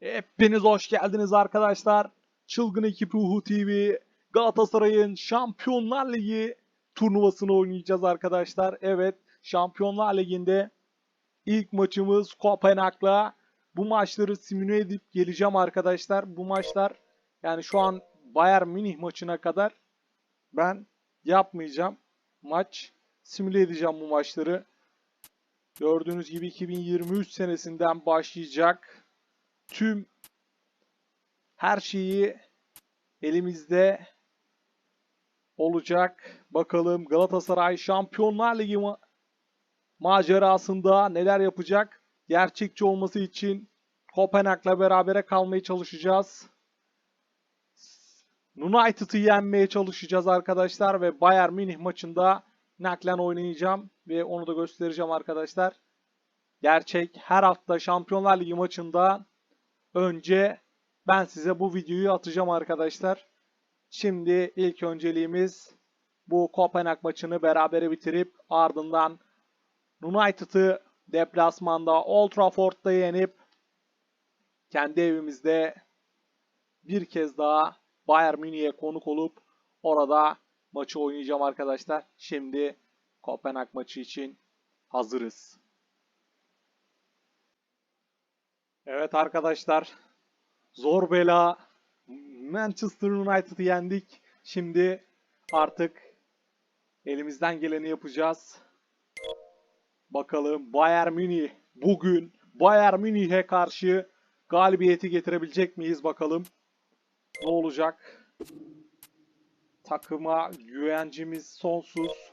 Hepiniz hoş geldiniz arkadaşlar. Çılgın Ekip Ruhu TV Galatasaray'ın Şampiyonlar Ligi turnuvasını oynayacağız arkadaşlar. Evet, Şampiyonlar Ligi'nde ilk maçımız Kopenhag'la. Bu maçları simüle edip geleceğim arkadaşlar. Bu maçlar yani şu an Bayern Münih maçına kadar ben yapmayacağım. Maç simüle edeceğim bu maçları. Gördüğünüz gibi 2023 senesinden başlayacak tüm her şeyi elimizde olacak. Bakalım Galatasaray Şampiyonlar Ligi ma- macerasında neler yapacak? Gerçekçi olması için Kopenhag'la berabere kalmaya çalışacağız. United'ı yenmeye çalışacağız arkadaşlar ve Bayern Münih maçında naklen oynayacağım ve onu da göstereceğim arkadaşlar. Gerçek her hafta Şampiyonlar Ligi maçında önce ben size bu videoyu atacağım arkadaşlar. Şimdi ilk önceliğimiz bu Kopenhag maçını berabere bitirip ardından United'ı deplasmanda Old Trafford'da yenip kendi evimizde bir kez daha Bayern Münih'e konuk olup orada maçı oynayacağım arkadaşlar. Şimdi Kopenhag maçı için hazırız. Evet arkadaşlar. Zor bela Manchester United'ı yendik. Şimdi artık elimizden geleni yapacağız. Bakalım Bayern Münih bugün Bayern Münih'e karşı galibiyeti getirebilecek miyiz bakalım. Ne olacak? Takıma güvencimiz sonsuz.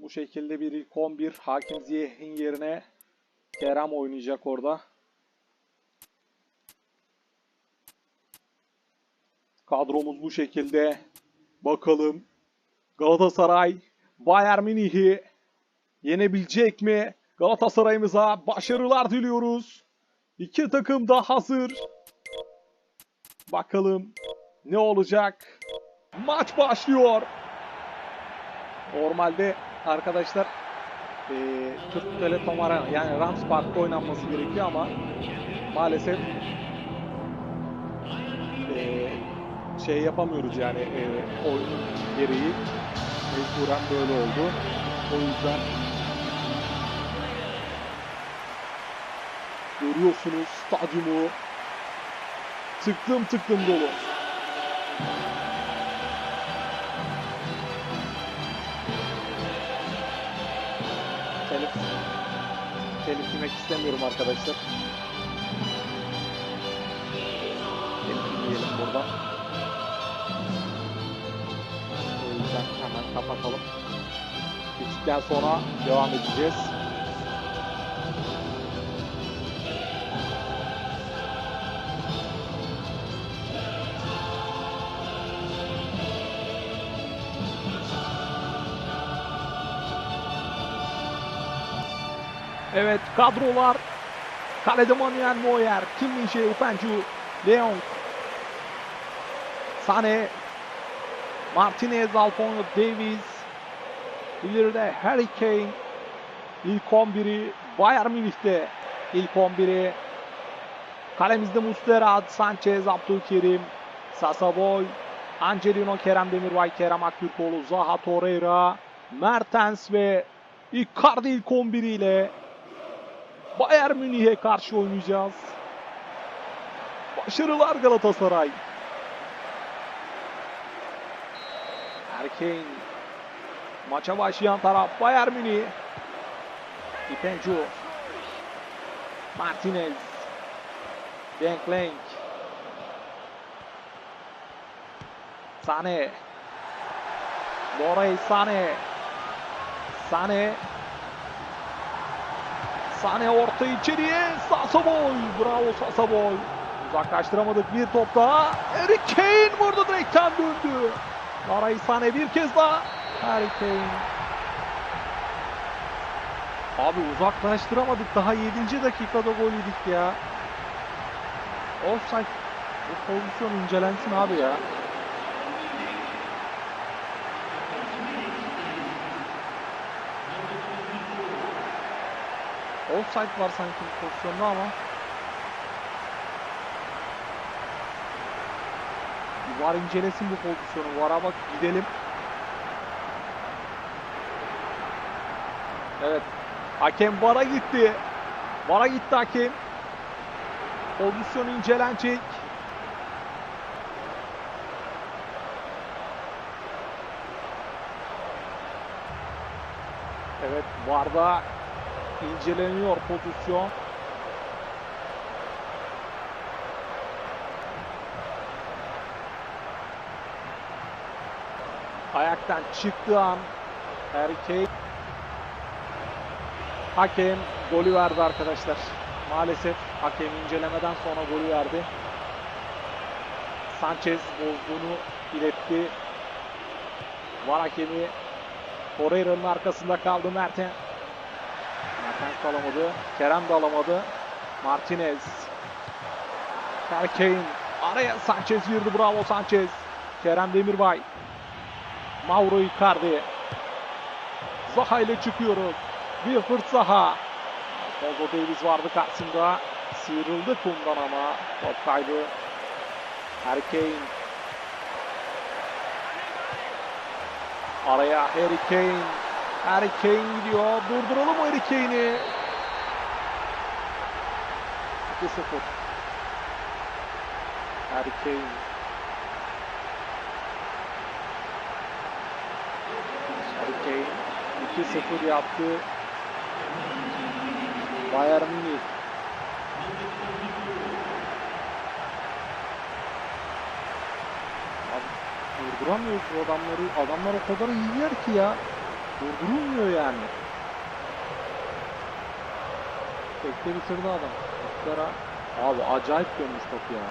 Bu şekilde bir ilk 11 Hakim Ziyeh'in yerine Kerem oynayacak orada. Kadromuz bu şekilde. Bakalım Galatasaray Bayern Münih'i yenebilecek mi? Galatasaray'ımıza başarılar diliyoruz. İki takım da hazır. Bakalım ne olacak? Maç başlıyor. Normalde arkadaşlar eee Türk Telekom Arena yani Rams Park'ta oynanması gerekiyor ama maalesef eee, şey yapamıyoruz yani eee oyunun gereği mecburen böyle oldu. O yüzden görüyorsunuz stadyumu tıklım tıklım dolu. Yemek istemiyorum arkadaşlar. Telif yemeyelim burada. O yüzden hemen kapatalım. Bittikten sonra devam edeceğiz. Evet kadrolar. Kalede Manuel Neuer, Kim Min-jae, Leon, Sane, Martinez, Alfonso Davies, ileride Harry Kane, ilk 11'i Bayern Münih'te. İlk 11'i kalemizde Muslera, Sanchez, Abdülkerim, Sasaboy, Angelino, Kerem Demirbay, Kerem Aktürkoğlu, Zaha Torreira, Mertens ve Icardi ilk 11 ile Bayern Münih'e karşı oynayacağız. Başarılar Galatasaray. Erkeğin maça başlayan taraf Bayern Münih. Ipencu. Martinez. Denklenk. Sane. Leroy Sane. Sane. Sane orta içeriye. Sasaboy. Bravo Sasaboy. Uzaklaştıramadık bir top daha. Harry Kane vurdu direkten döndü. Leroy Sane bir kez daha. Harry Kane. Abi uzaklaştıramadık. Daha 7. dakikada gol yedik ya. Offside. Bu pozisyon incelensin abi ya. Offside var sanki pozisyonda ama. Var incelesin bu pozisyonu. Vara bak gidelim. Evet. Hakem VAR'a gitti. VAR'a gitti hakem. Pozisyon incelenecek. Evet VAR'da inceleniyor pozisyon. Ayaktan çıktığı an Kane Hakem golü verdi arkadaşlar. Maalesef hakem incelemeden sonra golü verdi. Sanchez bozduğunu iletti. Var hakemi Torreira'nın arkasında kaldı Mertens. De alamadı. Kerem de alamadı. Martinez. Kane. Araya Sanchez girdi. Bravo Sanchez. Kerem Demirbay. Mauro Icardi. Zaha ile çıkıyoruz. Wilfried Zaha. Alfonso Davies vardı karşısında. Sıyrıldı kumdan ama. Top kaybı. Harry. Araya Harry Kane. Harry Kane gidiyor. Durduralım Harry Kane'i. 2-0. Harry Kane. Harry Kane 2-0 yaptı. Bayern Münih. Durduramıyoruz adamları. Adamlar o kadar iyiler ki ya. Durdurulmuyor yani. Tekte bitirdi adam. Muslera. Abi acayip dönmüş top ya.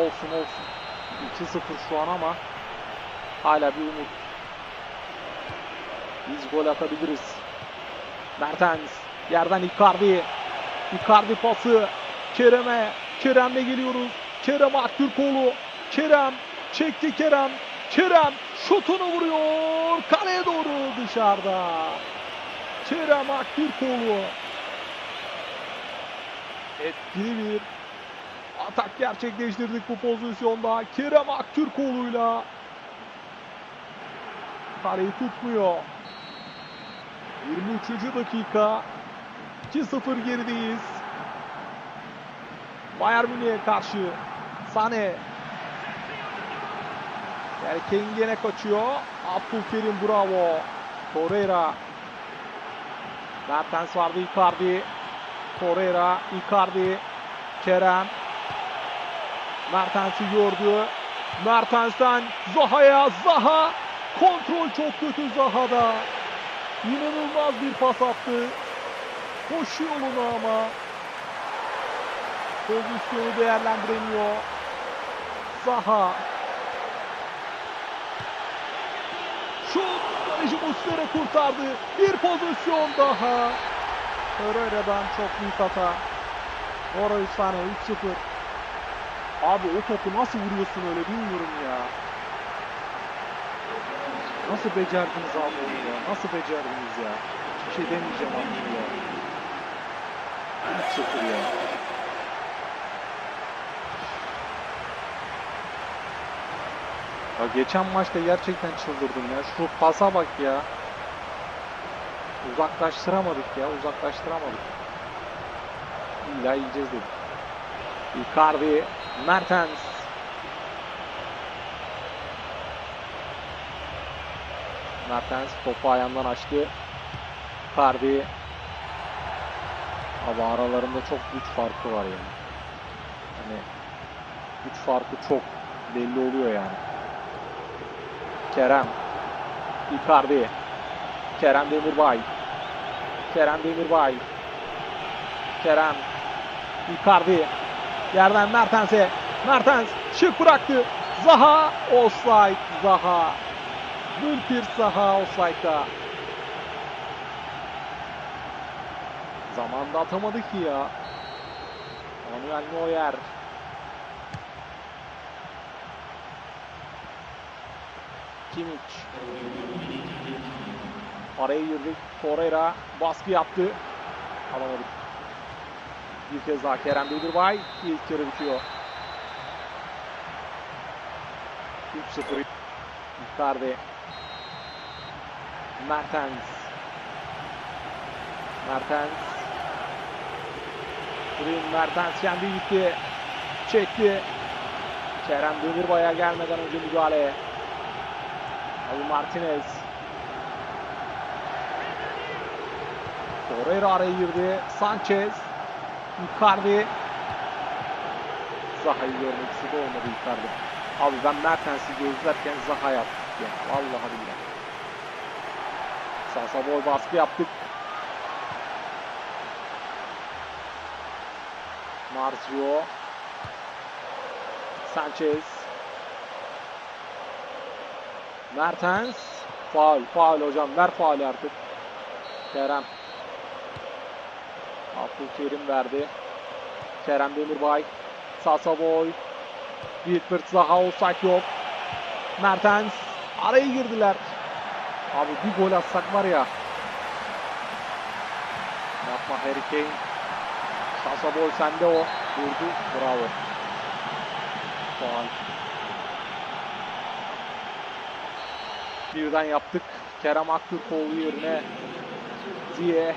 Olsun olsun. 2-0 şu an ama hala bir umut. Biz gol atabiliriz. Mertens. Yerden Icardi. Icardi pası. Kerem'e. Kerem'le geliyoruz. Kerem Aktürkoğlu. Kerem. Çekti Kerem. Kerem şutunu vuruyor. Kaleye doğru dışarıda. Kerem Aktürkoğlu. Etkili bir atak gerçekleştirdik bu pozisyonda. Kerem Aktürkoğlu'yla. Kaleyi tutmuyor. 23. dakika. 2-0 gerideyiz. Bayern Münih'e karşı. Sane. Erkeğin gene kaçıyor. Abdülkerim bravo. Torreira. Mertens vardı Icardi. Torreira, Icardi. Kerem. Mertens'i gördü. Mertens'ten Zaha'ya. Zaha. Kontrol çok kötü Zaha'da. İnanılmaz bir pas attı. Koşu yolunu ama. Pozisyonu değerlendiremiyor. Zaha. Şut. Kaleci Muslera kurtardı. Bir pozisyon daha. Torreira'dan çok büyük hata. Leroy Sané 3-0. Abi o topu nasıl vuruyorsun öyle bilmiyorum ya. Nasıl becerdiniz abi onu ya? Nasıl becerdiniz ya? Hiçbir şey demeyeceğim artık ya. 3-0 ya. Ya geçen maçta gerçekten çıldırdım ya. Şu pasa bak ya. Uzaklaştıramadık ya. Uzaklaştıramadık. İlla yiyeceğiz dedik. Icardi, Mertens. Mertens topu ayağından açtı. Icardi. Ama aralarında çok güç farkı var yani. Hani güç farkı çok belli oluyor yani. Kerem. Icardi. Kerem Demirbay. Kerem Demirbay. Kerem. Icardi. Yerden Mertens'e. Mertens şık bıraktı. Zaha offside. Zaha. Mülkir Zaha offside'da. Zamanda atamadı ki ya. Manuel Neuer. Kimmich. Araya girdik. Torreira baskı yaptı. Alamadık. Bir kez daha Kerem Demirbay. İlk yarı bitiyor. 3-0. Icardi. Mertens. Mertens. Green Mertens kendi gitti. Çekti. Kerem Demirbay'a gelmeden önce müdahale. Ali Martinez. Torreira araya girdi. Sanchez. Icardi. Zaha'yı görmek istedi olmadı Icardi. Abi ben Mertens'i gözlerken Zaha yaptık ya. Vallahi billahi. Sasa boy baskı yaptık. Marzio. Sanchez. Mertens. Faul, faul hocam. Ver faul artık. Kerem. Abdülkerim verdi. Kerem Demirbay. Sasa boy. Wilfried Zaha offside yok. Mertens. Araya girdiler. Abi bir gol atsak var ya. Yapma Harry Kane. Sasa boy sende o. Vurdu. Bravo. Faal. Birden yaptık. Kerem Aktürkoğlu yerine Ziye.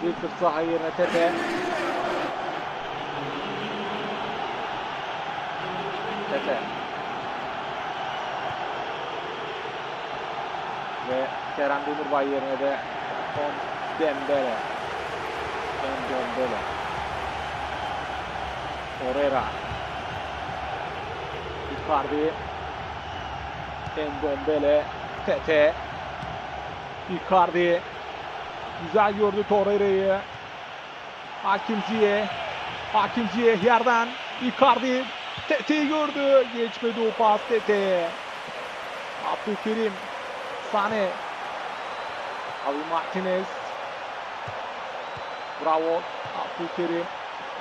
Wilfried Zaha yerine Tete. Tete. Ve Kerem Demirbay yerine de Tom Dembele. Tom Dembele. Torreira. Icardi. Endombele. Tete. Icardi. Güzel gördü Torreira'yı. Hakim Ziyeh. Hakim Ziyeh yerden. Icardi. Tete'yi gördü. Geçmedi o pas Tete'ye. Abdülkerim. Sane. Abi Martinez. Bravo. Abdülkerim.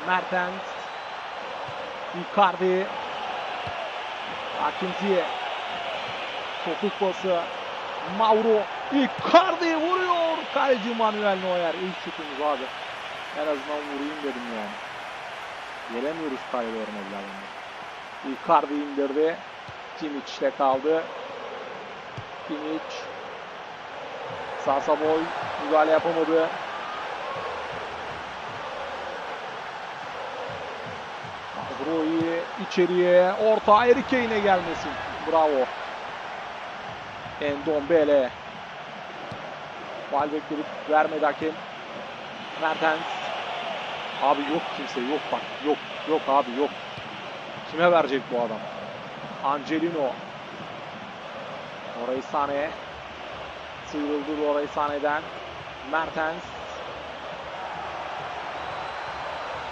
Mertens. Icardi. Hakim Ziyeh. Topuk pası. Mauro. Icardi vuruyor. Kaleci Manuel Neuer. İlk şutumuz abi. En azından vurayım dedim yani. Gelemiyoruz kaleye evladında. Icardi indirdi. Kimic'te kaldı. Kimic. Sasa boy. Müdahale yapamadı. Kadroyu içeriye. Orta Kane'e gelmesin. Bravo. Endombele. Faal bekledik. Vermedi hakem. Mertens. Abi yok kimse yok bak. Yok. Yok abi yok. Kime verecek bu adam? Angelino. Orayı Sane. Sıyrıldı orayı Sane'den. Mertens.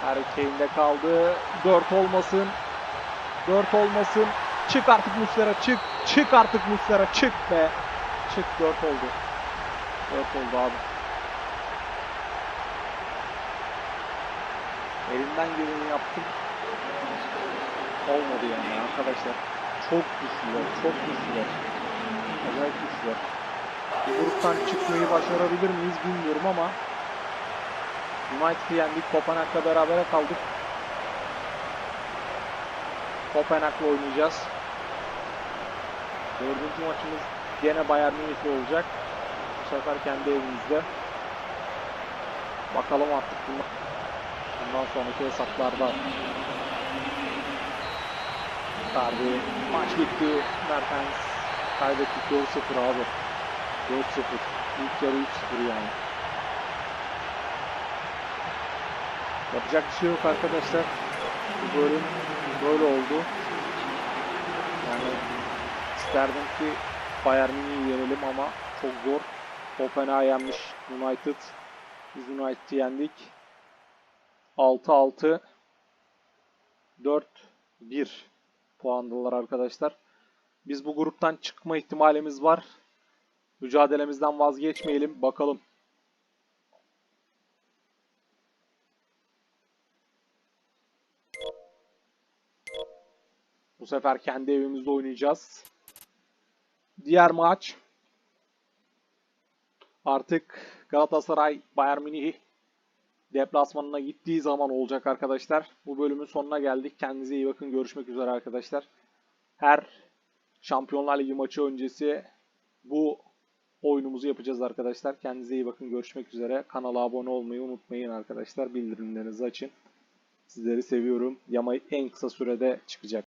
Harry Kane'de kaldı. 4 olmasın. 4 olmasın. Çık artık Muslera çık. Çık artık Muslera çık be. Çık 4 oldu. 4 oldu abi. Elimden geleni yaptım. Olmadı yani arkadaşlar. Çok güçlüler. Çok güçlüler. Acayip güçlüler. Bu gruptan çıkmayı başarabilir miyiz bilmiyorum ama United'ı yendik. Kopenhag'la berabere kaldık. Kopenhag'la oynayacağız. Dördüncü maçımız gene Bayern Münih'le olacak. Bu sefer kendi evimizde. Bakalım artık bundan, bundan sonraki hesaplarda. Darbe maç bitti. Mertens kaybettik 4-0 abi. 4-0. İlk yarı 3-0 yani. Yapacak bir şey yok arkadaşlar. Bu bölüm böyle oldu. İsterdim ki Bayern Münih'i yenelim ama çok zor. Kopenhag yenmiş United. Biz United'i yendik. 6-6 4-1 puandalar arkadaşlar. Biz bu gruptan çıkma ihtimalimiz var. Mücadelemizden vazgeçmeyelim. Bakalım. Bu sefer kendi evimizde oynayacağız. Diğer maç artık Galatasaray Bayern Münih deplasmanına gittiği zaman olacak arkadaşlar. Bu bölümün sonuna geldik. Kendinize iyi bakın. Görüşmek üzere arkadaşlar. Her Şampiyonlar Ligi maçı öncesi bu oyunumuzu yapacağız arkadaşlar. Kendinize iyi bakın. Görüşmek üzere. Kanala abone olmayı unutmayın arkadaşlar. Bildirimlerinizi açın. Sizleri seviyorum. Yama en kısa sürede çıkacak.